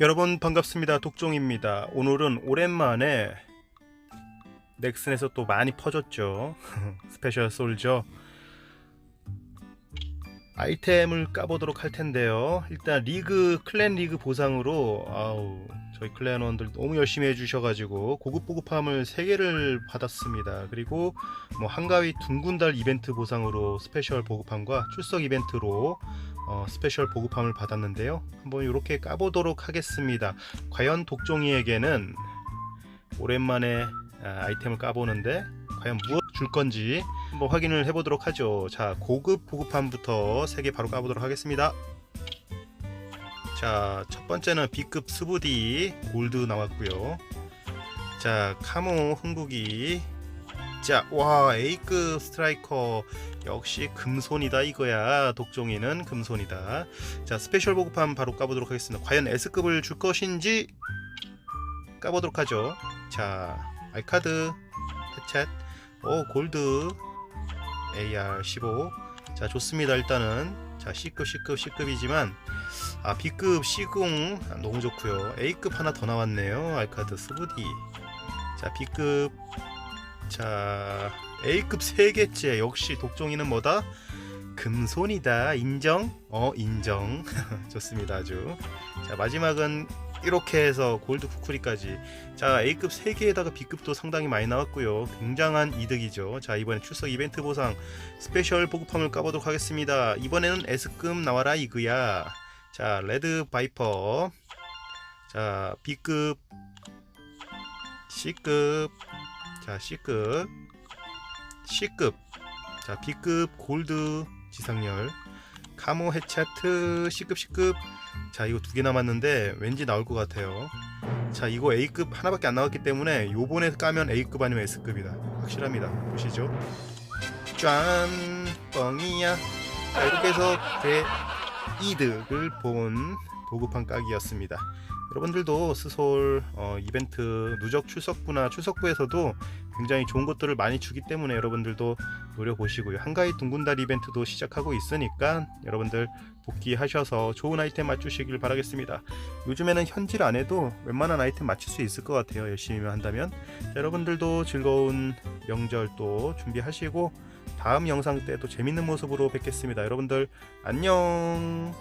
여러분 반갑습니다. 독종입니다. 오늘은 오랜만에 넥슨에서 또 많이 퍼졌죠. 스페셜 솔저 아이템을 까보도록 할 텐데요. 일단 리그 클랜 리그 보상으로 아우 저희 클랜원들 너무 열심히 해주셔가지고 고급 보급함을 3개를 받았습니다. 그리고 뭐 한가위 둥근달 이벤트 보상으로 스페셜 보급함과 출석 이벤트로 어, 스페셜 보급함을 받았는데요. 한번 이렇게 까보도록 하겠습니다. 과연 독종이에게는 오랜만에 아, 아이템을 까보는데 과연 무엇 줄 건지 한번 확인을 해보도록 하죠. 자, 고급 보급함부터 3개 바로 까보도록 하겠습니다. 자, 첫 번째는 B급 스부디 골드 나왔고요. 자, 카모 흥국이 자, 와, A급 스트라이커 역시 금손이다 이거야. 독종이는 금손이다. 자, 스페셜 보급함 바로 까보도록 하겠습니다. 과연 S급을 줄 것인지 까보도록 하죠. 자, 알카드, 해챗, 오, 골드, AR 15. 자, 좋습니다. 일단은 자, C급, C급, C급이지만 아, B급 C공 아, 너무 좋고요. A급 하나 더 나왔네요. 알카드 스부디. 자, B급 자, A급 3개째. 역시 독종이는 뭐다? 금손이다. 인정? 어, 인정. 좋습니다. 아주. 자, 마지막은 이렇게 해서 골드 쿠쿠리까지. 자, A급 3개에다가 B급도 상당히 많이 나왔고요. 굉장한 이득이죠. 자, 이번에 출석 이벤트 보상 스페셜 보급함을 까보도록 하겠습니다. 이번에는 S급 나와라 이거야. 자, 레드 바이퍼. 자, B급 C급 자 C급. C급. 자 B급 골드 지상열 카모 해차트 C급 C급. 자 이거 두 개 남았는데 왠지 나올 것 같아요. 자 이거 A급 하나밖에 안 나왔기 때문에 요번에 까면 A급 아니면 S급이다. 확실합니다. 보시죠. 짠. 뻥이야. 자 이렇게 해서 제 이득을 본 보급판 까기였습니다 여러분들도 스솔 어, 이벤트 누적 출석부나 출석부에서도 굉장히 좋은 것들을 많이 주기 때문에 여러분들도 노려보시고요. 한가위 둥근달 이벤트도 시작하고 있으니까 여러분들 복귀하셔서 좋은 아이템 맞추시길 바라겠습니다. 요즘에는 현질 안 해도 웬만한 아이템 맞출 수 있을 것 같아요. 열심히만 한다면. 자, 여러분들도 즐거운 명절 또 준비하시고 다음 영상 때 또 재밌는 모습으로 뵙겠습니다. 여러분들 안녕.